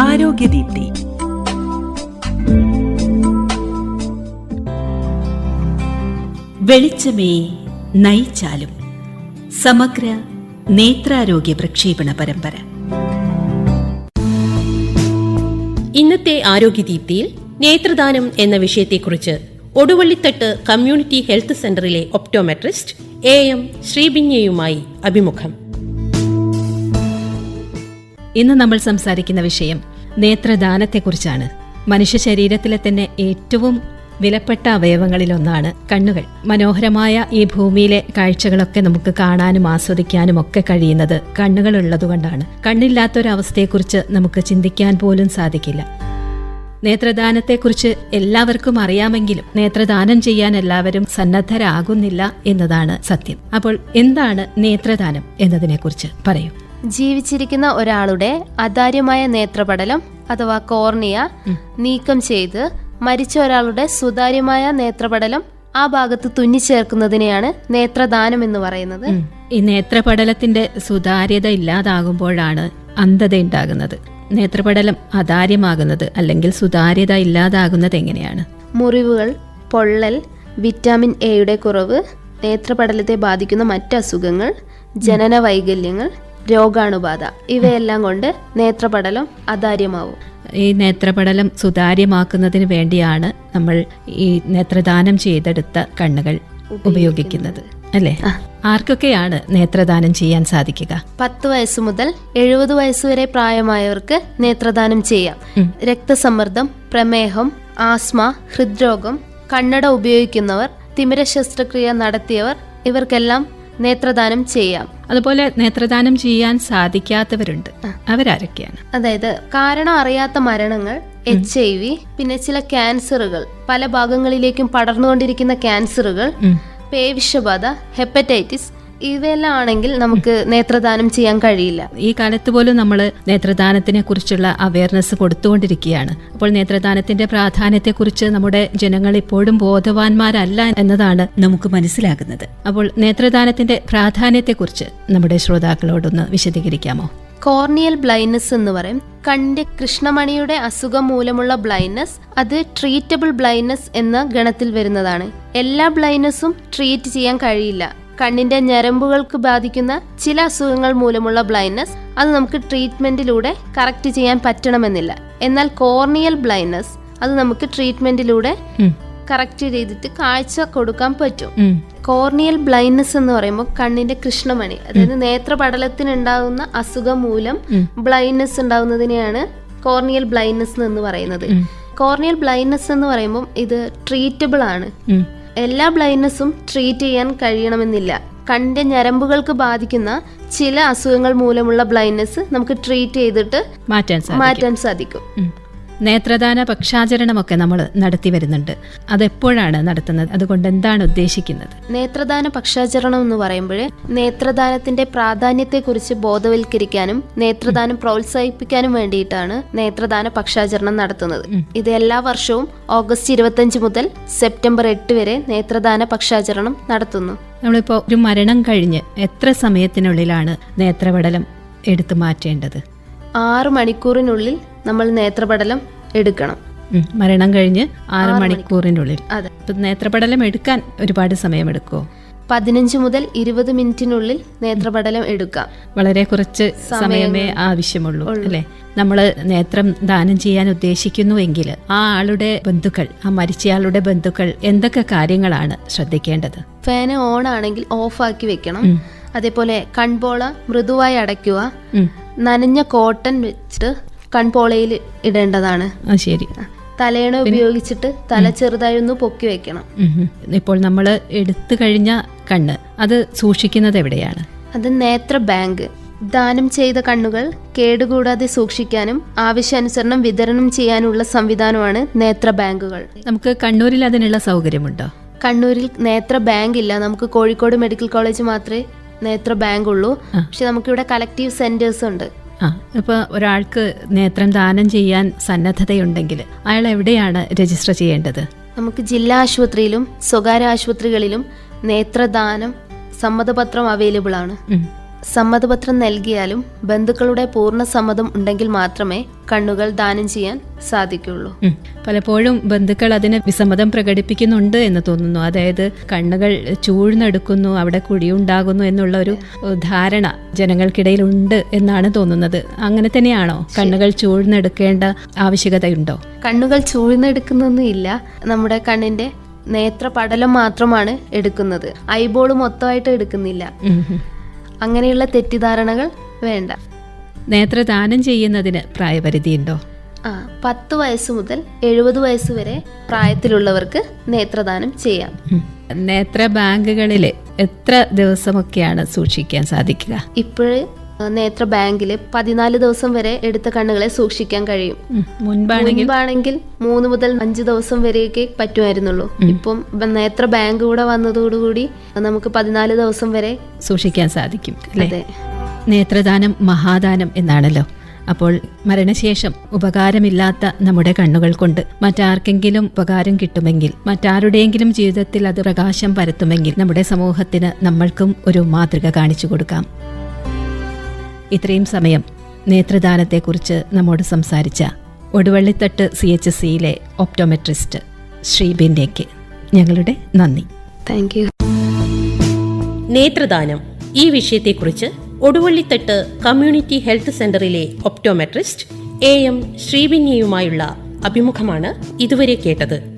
ആരോഗ്യദീപ്തി. വെളിച്ചമേ നയിച്ചാലും സമഗ്ര നേത്രാരോഗ്യ പ്രക്ഷേപണ പരമ്പര. ഇന്നത്തെ ആരോഗ്യദീപ്തിയിൽ നേത്രദാനം എന്ന വിഷയത്തെക്കുറിച്ച് ഒടുവള്ളിത്തട്ട് കമ്മ്യൂണിറ്റി ഹെൽത്ത് സെന്ററിലെ ഒപ്റ്റോമെട്രിസ്റ്റ് എ എം ശ്രീബിന്യയുമായി അഭിമുഖം. ഇന്ന് നമ്മൾ സംസാരിക്കുന്ന വിഷയം നേത്രദാനത്തെക്കുറിച്ചാണ്. മനുഷ്യ ശരീരത്തിലെ തന്നെ ഏറ്റവും വിലപ്പെട്ട അവയവങ്ങളിലൊന്നാണ് കണ്ണുകൾ. മനോഹരമായ ഈ ഭൂമിയിലെ കാഴ്ചകളൊക്കെ നമുക്ക് കാണാനും ആസ്വദിക്കാനും ഒക്കെ കഴിയുന്നത് കണ്ണുകൾ ഉള്ളതുകൊണ്ടാണ്. കണ്ണില്ലാത്തൊരവസ്ഥയെക്കുറിച്ച് നമുക്ക് ചിന്തിക്കാൻ പോലും സാധിക്കില്ല. നേത്രദാനത്തെക്കുറിച്ച് എല്ലാവർക്കും അറിയാമെങ്കിലും നേത്രദാനം ചെയ്യാൻ എല്ലാവരും സന്നദ്ധരാകുന്നില്ല എന്നതാണ് സത്യം. അപ്പോൾ എന്താണ് നേത്രദാനം എന്നതിനെക്കുറിച്ച് പറയൂ. ജീവിച്ചിരിക്കുന്ന ഒരാളുടെ അതാര്യമായ നേത്രപടലം അഥവാ കോർണിയ നീക്കം ചെയ്ത് മരിച്ച ഒരാളുടെ സുതാര്യമായ നേത്രപടലം ആ ഭാഗത്ത് തുന്നിച്ചേർക്കുന്നതിനെയാണ് നേത്രദാനം എന്ന് പറയുന്നത്. ഈ നേത്രപടലത്തിന്റെ സുതാര്യത ഇല്ലാതാകുമ്പോഴാണ് അന്ധത ഉണ്ടാകുന്നത്. നേത്രപടലം അതാര്യമാകുന്നത് അല്ലെങ്കിൽ സുതാര്യത ഇല്ലാതാകുന്നത് എങ്ങനെയാണ്? മുറിവുകൾ പൊള്ളൽ വിറ്റാമിൻ എയുടെ കുറവ് നേത്രപടലത്തെ ബാധിക്കുന്ന മറ്റ് അസുഖങ്ങൾ ജനന വൈകല്യങ്ങൾ രോഗാണുബാധ. ഇവയെല്ലാം കൊണ്ട് നേത്രപടലം അതാര്യമാവും ഈ നേത്രപടലം സുതാര്യമാക്കുന്നതിന് വേണ്ടിയാണ് നമ്മൾ ഈ നേത്രദാനം ചെയ്തെടുത്ത കണ്ണുകൾ ഉപയോഗിക്കുന്നത്. അല്ലേ? ആർക്കൊക്കെയാണ് നേത്രദാനം ചെയ്യാൻ സാധിക്കുക? പത്ത് വയസ്സ് മുതൽ എഴുപത് വയസ്സ് വരെ പ്രായമായവർക്ക് നേത്രദാനം ചെയ്യാം. രക്തസമ്മർദ്ദം പ്രമേഹം ആസ്മ ഹൃദ്രോഗം കണ്ണട ഉപയോഗിക്കുന്നവർ തിമിര ശസ്ത്രക്രിയ നടത്തിയവർ ഇവർക്കെല്ലാം നേത്രദാനം ചെയ്യാം. അതുപോലെ നേത്രദാനം ചെയ്യാൻ സാധിക്കാത്തവരുണ്ട്. അവരാരൊക്കെയാണ്? അതായത് കാരണം അറിയാത്ത മരണങ്ങൾ എച്ച് ഐ വി പിന്നെ ചില ക്യാൻസറുകൾ പല ഭാഗങ്ങളിലേക്കും പടർന്നുകൊണ്ടിരിക്കുന്ന ക്യാൻസറുകൾ പേവിഷബാധ ഹെപ്പറ്റൈറ്റിസ് ഇവയെല്ലാം ആണെങ്കിൽ നമുക്ക് നേത്രദാനം ചെയ്യാൻ കഴിയില്ല. ഈ കാലത്ത് പോലും നമ്മൾ നേത്രദാനത്തിനെ കുറിച്ചുള്ള അവയർനെസ് കൊടുത്തുകൊണ്ടിരിക്കുകയാണ്. അപ്പോൾ നേത്രദാനത്തിന്റെ പ്രാധാന്യത്തെക്കുറിച്ച് നമ്മുടെ ജനങ്ങൾ ഇപ്പോഴും ബോധവാന്മാരല്ല എന്നതാണ് നമുക്ക് മനസ്സിലാകുന്നത്. അപ്പോൾ നേത്രദാനത്തിന്റെ പ്രാധാന്യത്തെക്കുറിച്ച് നമ്മുടെ ശ്രോതാക്കളോടൊന്ന് വിശദീകരിക്കാമോ? കോർണിയൽ ബ്ലൈൻഡ്നസ് എന്ന് പറയും. കണ്ണിന്റെ കൃഷ്ണമണിയുടെ അസുഖം മൂലമുള്ള ബ്ലൈൻഡ്നസ് അത് ട്രീറ്റബിൾ ബ്ലൈൻഡ്നസ് എന്ന ഗണത്തിൽ വരുന്നതാണ്. എല്ലാ ബ്ലൈൻഡ്നസ്സും ട്രീറ്റ് ചെയ്യാൻ കഴിയില്ല. കണ്ണിന്റെ ഞരമ്പുകൾക്ക് ബാധിക്കുന്ന ചില അസുഖങ്ങൾ മൂലമുള്ള ബ്ലൈൻഡ്നസ് അത് നമുക്ക് ട്രീറ്റ്മെന്റിലൂടെ കറക്റ്റ് ചെയ്യാൻ പറ്റണമെന്നില്ല. എന്നാൽ കോർണിയൽ ബ്ലൈൻഡ്നസ് അത് നമുക്ക് ട്രീറ്റ്മെന്റിലൂടെ. കറക്റ്റ് ചെയ്തിട്ട് കാഴ്ച കൊടുക്കാൻ പറ്റും. കോർണിയൽ ബ്ലൈൻഡ്നസ് എന്ന് പറയുമ്പോൾ കണ്ണിന്റെ കൃഷ്ണമണി അതായത് നേത്രപടലത്തിന് ഉണ്ടാകുന്ന അസുഖം മൂലം ബ്ലൈൻഡ്നസ് ഉണ്ടാകുന്നതിനെയാണ് കോർണിയൽ ബ്ലൈൻഡ്നസ് എന്ന് പറയുന്നത്. കോർണിയൽ ബ്ലൈൻഡ്നസ് എന്ന് പറയുമ്പോൾ ഇത് ട്രീറ്റബിൾ ആണ്. എല്ലാ ബ്ലൈൻഡ്നെസ്സും ട്രീറ്റ് ചെയ്യാൻ കഴിയണമെന്നില്ല. കണ്ണിന്റെ ഞരമ്പുകൾക്ക് ബാധിക്കുന്ന ചില അസുഖങ്ങൾ മൂലമുള്ള ബ്ലൈൻഡ്നെസ് നമുക്ക് ട്രീറ്റ് ചെയ്തിട്ട് മാറ്റാൻ സാധിക്കും. മാറ്റാൻ സാധിക്കും. നേത്രദാന പക്ഷാചരണമൊക്കെ നമ്മൾ നടത്തി വരുന്നുണ്ട്. അതെപ്പോഴാണ് നടത്തുന്നത്? അതുകൊണ്ട് എന്താണ് ഉദ്ദേശിക്കുന്നത്? നേത്രദാന പക്ഷാചരണം എന്ന് പറയുമ്പോൾ നേത്രദാനത്തിന്റെ പ്രാധാന്യത്തെക്കുറിച്ച് ബോധവൽക്കരിക്കാനും നേത്രദാനം പ്രോത്സാഹിപ്പിക്കാനും വേണ്ടിയിട്ടാണ് നേത്രദാന പക്ഷാചരണം നടത്തുന്നത്. ഇത് എല്ലാ വർഷവും ഓഗസ്റ്റ് ഇരുപത്തഞ്ച് മുതൽ സെപ്റ്റംബർ എട്ട് വരെ നേത്രദാന പക്ഷാചരണം നടത്തുന്നു. നമ്മളിപ്പോൾ ഒരു മരണം കഴിഞ്ഞ് എത്ര സമയത്തിനുള്ളിലാണ് നേത്രപടലം എടുത്തു മാറ്റേണ്ടത്? ആറ് മണിക്കൂറിനുള്ളിൽ നമ്മൾ നേത്രപടലം എടുക്കണം. മരണം കഴിഞ്ഞ് ആറ് മണിക്കൂറിനുള്ളിൽ അതെ. ഇപ്പം നേത്രപടലം എടുക്കാൻ ഒരുപാട് സമയമെടുക്കുമോ പതിനഞ്ച് മുതൽ ഇരുപത് മിനിറ്റിനുള്ളിൽ നേത്രപടലം എടുക്കാം. വളരെ കുറച്ച് സമയമേ ആവശ്യമുള്ളൂ അല്ലേ? നമ്മൾ നേത്രം ദാനം ചെയ്യാൻ ഉദ്ദേശിക്കുന്നുവെങ്കിൽ ആ ആളുടെ ബന്ധുക്കൾ ആ മരിച്ചയാളുടെ ബന്ധുക്കൾ എന്തൊക്കെ കാര്യങ്ങളാണ് ശ്രദ്ധിക്കേണ്ടത്? ഫാന് ഓൺ ആണെങ്കിൽ ഓഫാക്കി വെക്കണം. അതേപോലെ കൺപോള മൃദുവായി അടയ്ക്കുക. നനഞ്ഞ കോട്ടൺ വെച്ചിട്ട് കൺപോളയിൽ ഇടേണ്ടതാണ്. ശരി. തലയണ ഉപയോഗിച്ചിട്ട് തല ചെറുതായി ഒന്ന് പൊക്കി വെക്കണം. ഇപ്പോൾ നമ്മൾ എടുത്തു കഴിഞ്ഞ കണ്ണ് അത് സൂക്ഷിക്കുന്നത് എവിടെയാണ്? അത് നേത്ര ബാങ്ക്. ദാനം ചെയ്ത കണ്ണുകൾ കേടുകൂടാതെ സൂക്ഷിക്കാനും ആവശ്യാനുസരണം വിതരണം ചെയ്യാനുള്ള സംവിധാനമാണ് നേത്ര ബാങ്കുകൾ. നമുക്ക് കണ്ണൂരിൽ അതിനുള്ള സൗകര്യമുണ്ടോ? കണ്ണൂരിൽ നേത്ര ബാങ്ക് ഇല്ല. നമുക്ക് കോഴിക്കോട് മെഡിക്കൽ കോളേജ് മാത്രമേ നേത്ര ബാങ്ക് ഉള്ളൂ പക്ഷെ നമുക്കിവിടെ കളക്റ്റീവ് സെന്റേഴ്സ് ഉണ്ട്. ആ ഇപ്പോൾ ഒരാൾക്ക് നേത്രം ദാനം ചെയ്യാൻ സന്നദ്ധതയുണ്ടെങ്കിൽ അയാൾ എവിടെയാണ് രജിസ്റ്റർ ചെയ്യേണ്ടത് നമുക്ക് ജില്ലാ ആശുപത്രിയിലും സ്വകാര്യ ആശുപത്രികളിലും നേത്രദാനം സമ്മതപത്രം അവൈലബിൾ ആണ്. സമ്മതപത്രം നൽകിയാലും ബന്ധുക്കളുടെ പൂർണ സമ്മതം ഉണ്ടെങ്കിൽ മാത്രമേ കണ്ണുകൾ ദാനം ചെയ്യാൻ സാധിക്കുള്ളൂ പലപ്പോഴും ബന്ധുക്കൾ അതിന് വിസമ്മതം പ്രകടിപ്പിക്കുന്നുണ്ട് എന്ന് തോന്നുന്നു. അതായത് കണ്ണുകൾ ചൂഴ്ന്നെടുക്കുന്നു അവിടെ കുഴിയുണ്ടാകുന്നു എന്നുള്ള ഒരു ധാരണ ജനങ്ങൾക്കിടയിൽ ഉണ്ട് എന്നാണ് തോന്നുന്നത്. അങ്ങനെ തന്നെയാണോ? കണ്ണുകൾ ചൂഴ്ന്നെടുക്കേണ്ട ആവശ്യകതയുണ്ടോ? കണ്ണുകൾ ചൂഴ്ന്നെടുക്കുന്നൊന്നും ഇല്ല. നമ്മുടെ കണ്ണിന്റെ നേത്ര പടലം മാത്രമാണ് എടുക്കുന്നത്. ഐബോൾ മൊത്തമായിട്ട് എടുക്കുന്നില്ല. അങ്ങനെയുള്ള തെറ്റിദ്ധാരണകൾ വേണ്ട. നേത്രദാനം ചെയ്യുന്നതിന് പ്രായപരിധിയുണ്ടോ? ആ പത്ത് വയസ്സ് മുതൽ എഴുപത് വയസ്സ് വരെ പ്രായത്തിലുള്ളവർക്ക് നേത്രദാനം ചെയ്യാം. നേത്ര ബാങ്കുകളിൽ എത്ര ദിവസമൊക്കെയാണ് സൂക്ഷിക്കാൻ സാധിക്കുക? ഇപ്പോഴ് നേത്ര ബാങ്കിൽ പതിനാല് ദിവസം വരെ എടുത്ത കണ്ണുകളെ സൂക്ഷിക്കാൻ കഴിയും. മുൻപാണെങ്കിൽ മൂന്ന് മുതൽ അഞ്ച് ദിവസം വരെയൊക്കെ പറ്റുമായിരുന്നുള്ളൂ. ഇപ്പം നേത്ര ബാങ്ക് കൂടെ വന്നതോടുകൂടി നമുക്ക് പതിനാല് ദിവസം വരെ സൂക്ഷിക്കാൻ സാധിക്കും അതെ. നേത്രദാനം മഹാദാനം എന്നാണല്ലോ. അപ്പോൾ മരണശേഷം ഉപകാരമില്ലാത്ത നമ്മുടെ കണ്ണുകൾ കൊണ്ട് മറ്റാർക്കെങ്കിലും ഉപകാരം കിട്ടുമെങ്കിൽ മറ്റാരുടെയെങ്കിലും ജീവിതത്തിൽ അത് പ്രകാശം പരത്തുമെങ്കിൽ നമ്മുടെ സമൂഹത്തിന് നമ്മൾക്കും ഒരു മാതൃക കാണിച്ചു കൊടുക്കാം. ഇത്രയും സമയം നേത്രദാനത്തെക്കുറിച്ച് നമ്മോട് സംസാരിച്ച ഒടുവള്ളിത്തട്ട് സി എച്ച് സിയിലെ ഓപ്റ്റോമെട്രിസ്റ്റ് ശ്രീബിന്റെക്ക് ഞങ്ങളുടെ നന്ദി. താങ്ക് യു നേത്രദാനം ഈ വിഷയത്തെക്കുറിച്ച് ഒടുവള്ളിത്തട്ട് കമ്മ്യൂണിറ്റി ഹെൽത്ത് സെന്ററിലെ ഒപ്റ്റോമെട്രിസ്റ്റ് എ എം ശ്രീബിന്യയുമായുള്ള അഭിമുഖമാണ് ഇതുവരെ കേട്ടത്.